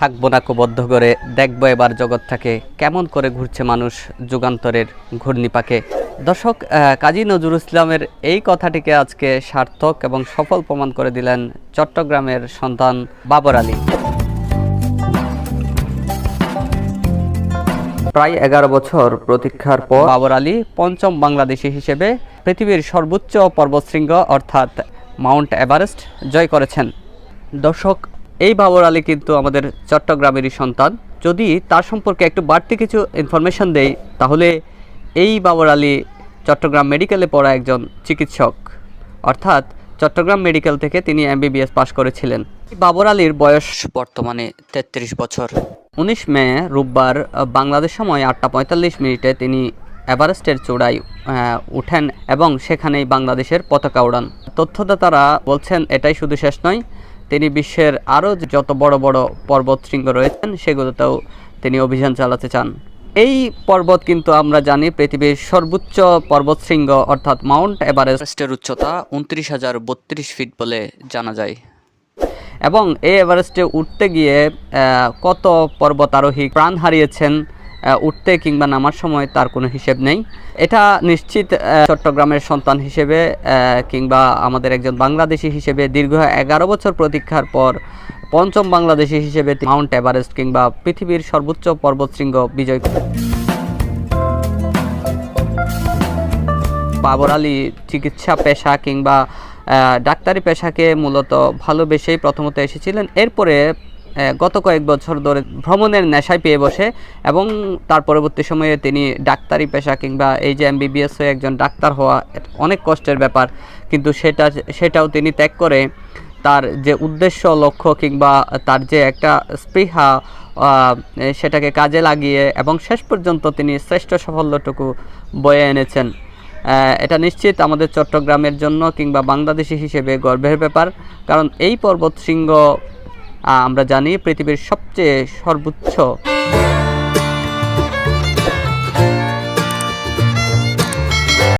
থাকব না বদ্ধ করে, দেখব এবার জগৎটাকে কেমন করে ঘুরছে মানুষ যুগান্তরের ঘূর্ণিপাকে। দর্শক কাজী নজরুল ইসলামের এই কথাটিকে আজকে সার্থক এবং সফল প্রমাণ করে দিলেন চট্টগ্রামের সন্তান বাবর আলী। প্রায় এগারো বছর প্রতীক্ষার পর বাবর আলী পঞ্চম বাংলাদেশি হিসেবে পৃথিবীর সর্বোচ্চ পর্বতশৃঙ্গ অর্থাৎ মাউন্ট এভারেস্ট জয় করেছেন। দর্শক এই বাবর আলী কিন্তু আমাদের চট্টগ্রামেরই সন্তান। যদি তার সম্পর্কে একটু বাড়তি কিছু ইনফরমেশন দেই, তাহলে এই বাবর আলী চট্টগ্রাম মেডিকেলে পড়া একজন চিকিৎসক। অর্থাৎ চট্টগ্রাম মেডিকেল থেকে তিনি এমবিবিএস পাশ করেছিলেন। বাবর আলীর বয়স বর্তমানে তেত্রিশ বছর। উনিশ মে, রোববার বাংলাদেশ সময় আটটা পঁয়তাল্লিশ মিনিটে তিনি এভারেস্টের চূড়ায় উঠেন এবং সেখানেই বাংলাদেশের পতাকা উড়ান তথ্যদাতারা বলছেন, এটাই শুধু শেষ নয় তিনি বিশ্বের আরও যত বড় বড় পর্বত শৃঙ্গ রয়েছেন, সেগুলোতেও তিনি অভিযান চালাতে চান। এই পর্বত কিন্তু আমরা জানি পৃথিবীর সর্বোচ্চ পর্বত শৃঙ্গ অর্থাৎ মাউন্ট এভারেস্টের উচ্চতা উনত্রিশ হাজার বত্রিশ ফিট বলে জানা যায়। এবং এই এভারেস্টে উঠতে গিয়ে কত পর্বতারোহী প্রাণ হারিয়েছেন উঠতে কিংবা নামার সময় তার কোনো হিসেব নেই। এটা নিশ্চিত চট্টগ্রামের সন্তান হিসেবে কিংবা আমাদের একজন বাংলাদেশি হিসেবে দীর্ঘ এগারো বছর প্রতীক্ষার পর পঞ্চম বাংলাদেশি হিসেবে মাউন্ট এভারেস্ট কিংবা পৃথিবীর সর্বোচ্চ পর্বতশৃঙ্গ বিজয় করেন। বাবর আলী চিকিৎসা পেশা কিংবা ডাক্তারি পেশাকে মূলত ভালোবেসেই প্রথমত এসেছিলেন। এরপরে গত কয়েক বছর ধরে ভ্রমণের নেশায় পেয়ে বসে এবং তার পরবর্তী সময়ে তিনি ডাক্তারি পেশা কিংবা এই যে এমবিবিএস হয়ে একজন ডাক্তার হওয়া অনেক কষ্টের ব্যাপার। কিন্তু সেটা, সেটাও তিনি ত্যাগ করে তার যে উদ্দেশ্য, লক্ষ্য কিংবা তার যে একটা স্পৃহা সেটাকে কাজে লাগিয়ে এবং শেষ পর্যন্ত তিনি শ্রেষ্ঠ সাফল্যটুকু বয়ে এনেছেন। এটা নিশ্চিত আমাদের চট্টগ্রামের জন্য কিংবা বাংলাদেশি হিসেবে গর্বের ব্যাপার। কারণ এই পর্বত শৃঙ্গ আমরা জানি পৃথিবীর সবচেয়ে সর্বোচ্চ